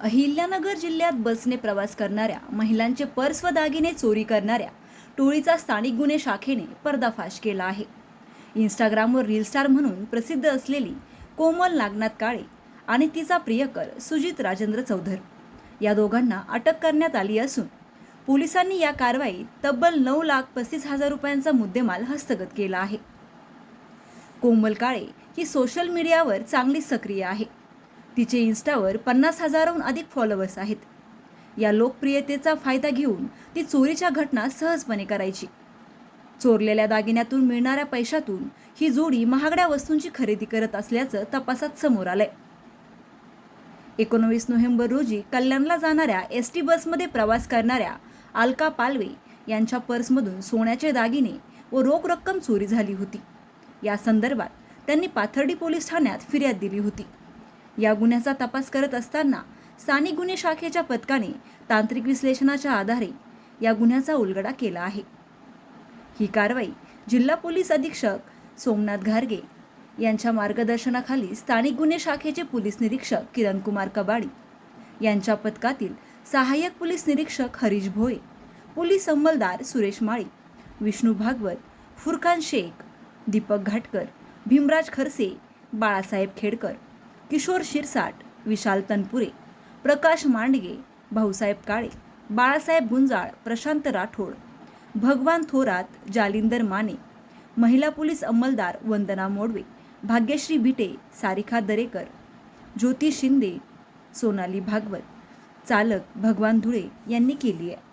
अहिल्यानगर जिल्ह्यात बसने प्रवास करणाऱ्या महिलांचे पर्स व दागिने चोरी करणाऱ्या टोळीचा स्थानिक गुन्हे शाखेने पर्दाफाश केला आहे. इंस्टाग्रामवर रील स्टार म्हणून प्रसिद्ध असलेली कोमल नागनाथ काळे आणि तिचा प्रियकर सुजित राजेंद्र चौधर. या दोघांना अटक करण्यात आली असून पोलिसांनी या कारवाईत तब्बल नऊ लाख पस्तीस हजार रुपयांचा मुद्देमाल हस्तगत केला आहे. कोमल काळे ही सोशल मीडियावर चांगली सक्रिय आहे. तिचे इन्स्टावर पन्नास हजाराहून अधिक फॉलोअर्स आहेत. या लोकप्रियतेचा फायदा घेऊन ती चोरीच्या घटना सहजपणे करायची. चोरलेल्या दागिन्यातून मिळणाऱ्या पैशातून ही जोडी महागड्या वस्तूंची खरेदी करत असल्याचं तपासात समोर आलंय. एकोणवीस नोव्हेंबर रोजी कल्याणला जाणाऱ्या एस टी बसमध्ये प्रवास करणाऱ्या अलका पालवे यांच्या पर्समधून सोन्याचे दागिने व रोख रक्कम चोरी झाली होती. या संदर्भात त्यांनी पाथर्डी पोलीस ठाण्यात फिर्याद दिली होती. या गुन्ह्याचा तपास करत असताना स्थानिक गुन्हे शाखेच्या पथकाने तांत्रिक विश्लेषणाच्या आधारे या गुन्ह्याचा उलगडा केला आहे. ही कारवाई जिल्हा पोलीस अधीक्षक सोमनाथ घारगे यांच्या मार्गदर्शनाखाली स्थानिक गुन्हे शाखेचे पोलीस निरीक्षक किरण कुमार कबाडी यांच्या पथकातील सहाय्यक पोलीस निरीक्षक हरीश भोये पोलीस अंमलदार सुरेश माळी विष्णू भागवत फुरकान शेख दीपक घाटकर भीमराज खरसे बाळासाहेब खेडकर किशोर शिरसाट विशाल तनपुरे प्रकाश मांडगे भाऊसाहेब काळे बाळासाहेब गुंजाळ प्रशांत राठोड भगवान थोरात जालिंदर माने महिला पोलीस अंमलदार वंदना मोडवे भाग्यश्री भिटे सारिका दरेकर ज्योती शिंदे सोनाली भागवत चालक भगवान धुळे यांनी केली आहे.